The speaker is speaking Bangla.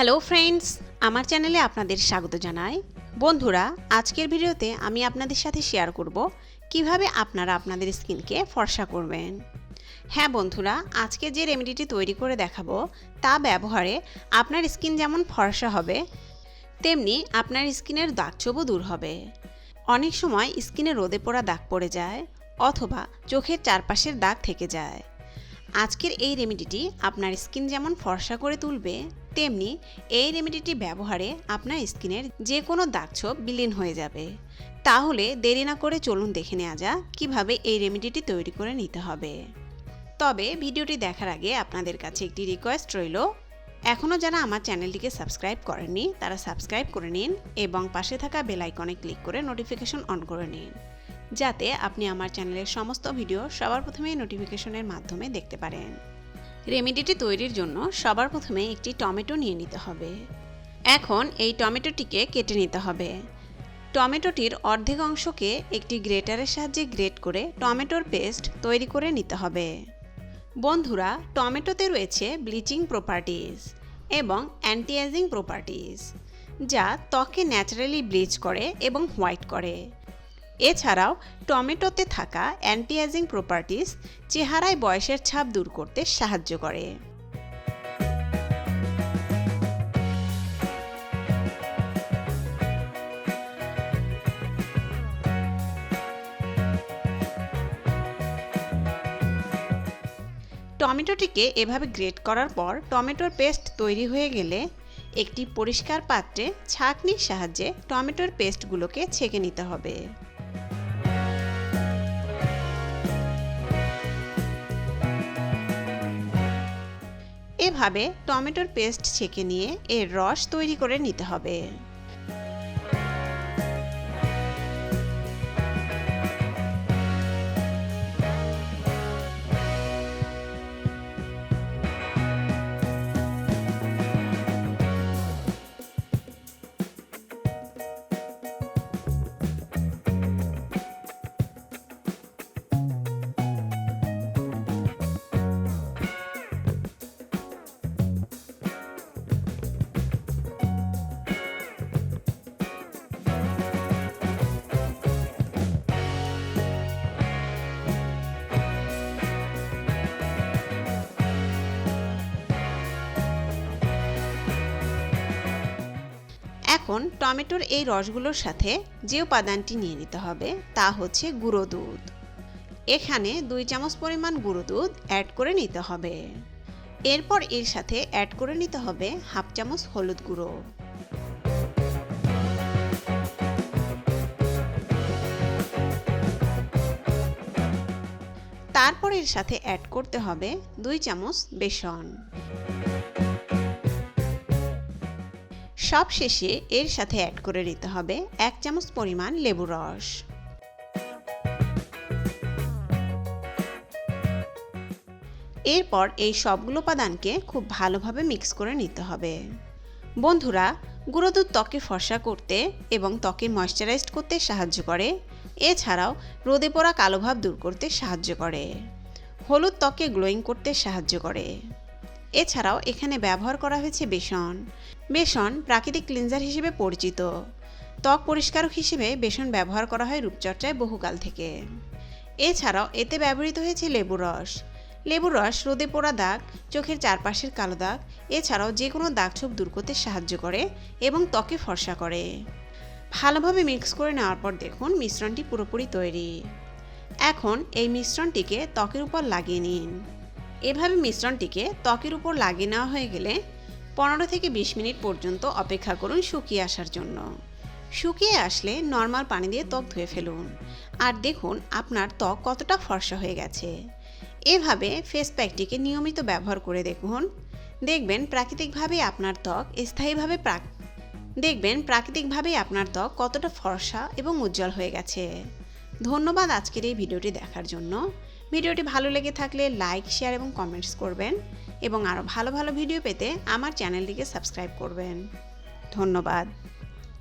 হ্যালো ফ্রেন্ডস আমার চ্যানেলে আপনাদের স্বাগত জানাই। বন্ধুরা, আজকের ভিডিওতে আমি আপনাদের সাথে শেয়ার করব কীভাবে আপনারা আপনাদের স্কিনকে ফর্সা করবেন। হ্যাঁ বন্ধুরা, আজকে যে রেমেডিটি তৈরি করে দেখাবো, তা ব্যবহারে আপনার স্কিন যেমন ফর্সা হবে, তেমনি আপনার স্কিনের দাগছোপও দূর হবে। অনেক সময় স্কিনে রোদে পড়া দাগ পড়ে যায়, অথবা চোখের চারপাশের দাগ থেকে যায়। আজকের এই রেমেডিটি আপনার স্কিন যেমন ফর্সা করে তুলবে, তেমনি এই রেমেডিটি ব্যবহারে আপনার স্কিনের যে কোনো দাগছোপ বিলীন হয়ে যাবে। তাহলে দেরি না করে চলুন দেখে নেওয়া যাক কীভাবে এই রেমেডিটি তৈরি করে নিতে হবে। তবে ভিডিওটি দেখার আগে আপনাদের কাছে একটি রিকোয়েস্ট রইল। এখনও যারা আমার চ্যানেলটিকে সাবস্ক্রাইব করেননি, তারা সাবস্ক্রাইব করে নিন এবং পাশে থাকা বেল আইকনে ক্লিক করে নোটিফিকেশন অন করে নিন। যাতে আপনি আমার চ্যানেলের সমস্ত ভিডিও সবার প্রথমে নোটিফিকেশনের মাধ্যমে দেখতে পারেন। রেমেডিটি তৈরির জন্য সবার প্রথমে একটি টমেটো নিয়ে নিতে হবে। এখন এই টমেটোটিকে কেটে নিতে হবে। টমেটোটির অর্ধেক অংশকে একটি গ্রেটারের সাহায্যে গ্রেট করে টমেটোর পেস্ট তৈরি করে নিতে হবে। বন্ধুরা, টমেটোতে রয়েছে ব্লিচিং প্রপার্টিজ এবং অ্যান্টি এজিং প্রপার্টিজ যা ত্বকে ন্যাচারালি ব্লিচ করে এবং হোয়াইট করে। এছাড়াও টমেটোতে থাকা অ্যান্টি এজিং প্রপার্টিজ চেহারায় বয়সের ছাপ দূর করতে সাহায্য করে। টমেটোটিকে এভাবে গ্রেট করার পর টমেটোর পেস্ট তৈরি হয়ে গেলে একটি পরিষ্কার পাত্রে ছাঁকনির সাহায্যে টমেটোর পেস্টগুলোকে ছেঁকে নিতে হবে। এভাবে টমেটোর পেস্ট ছেঁকে নিয়ে এর রস তৈরি করে নিতে হবে। এখন টমেটোর এই রসগুলোর সাথে যে উপাদানটি নিয়ে নিতে হবে তা হচ্ছে গুঁড়ো দুধ। এখানে দুই চামচ পরিমাণ গুঁড়ো দুধ অ্যাড করে নিতে হবে। এরপর এর সাথে অ্যাড করে নিতে হবে হাফ চামচ হলুদ গুঁড়ো। তারপর এর সাথে অ্যাড করতে হবে দুই চামচ বেসন। সব শেষে এর সাথে অ্যাড করে নিতে হবে এক চামচ পরিমাণ লেবু রস। এরপর এই সবগুলো উপাদানকে খুব ভালোভাবে মিক্স করে নিতে হবে। বন্ধুরা, গুঁড়ো দুধ ত্বকে ফর্সা করতে এবং ত্বকে ময়শ্চারাইজড করতে সাহায্য করে। এছাড়াও রোদে পড়া কালো ভাব দূর করতে সাহায্য করে। হলুদ ত্বকে গ্লোয়িং করতে সাহায্য করে। এছাড়াও এখানে ব্যবহার করা হয়েছে বেসন। বেসন প্রাকৃতিক ক্লিনজার হিসেবে পরিচিত। ত্বক পরিষ্কারক হিসেবে বেসন ব্যবহার করা হয় রূপচর্চায় বহুকাল থেকে। এছাড়াও এতে ব্যবহৃত হয়েছে লেবু রস। লেবুর রস রোদে পোড়া দাগ, চোখের চারপাশের কালো দাগ, এছাড়াও যে কোনো দাগছোপ দূর করতে সাহায্য করে এবং ত্বকে ফর্সা করে। ভালোভাবে মিক্স করে নেওয়ার পর দেখুন মিশ্রণটি পুরোপুরি তৈরি। এখন এই মিশ্রণটিকে ত্বকের উপর লাগিয়ে নিন। এভাবে মিশ্রণটিকে ত্বকের উপর লাগিয়ে নেওয়া হয়ে গেলে পনেরো থেকে বিশ মিনিট পর্যন্ত অপেক্ষা করুন শুকিয়ে আসার জন্য। শুকিয়ে আসলে নর্মাল পানি দিয়ে ত্বক ধুয়ে ফেলুন। আর দেখুন আপনার ত্বক কতটা ফর্সা হয়ে গেছে। এভাবে ফেস প্যাকটিকে নিয়মিত ব্যবহার করে দেখুন। দেখবেন প্রাকৃতিকভাবে আপনার ত্বক স্থায়ীভাবে প্রাক দেখবেন প্রাকৃতিকভাবেই আপনার ত্বক কতটা ফর্সা এবং উজ্জ্বল হয়ে গেছে। ধন্যবাদ আজকের এই ভিডিওটি দেখার জন্য। ভিডিওটি ভালো লেগে থাকলে লাইক শেয়ার এবং কমেন্টস করবেন এবং আরও ভালো ভালো ভিডিও পেতে আমার চ্যানেলটিকে সাবস্ক্রাইব করবেন। ধন্যবাদ।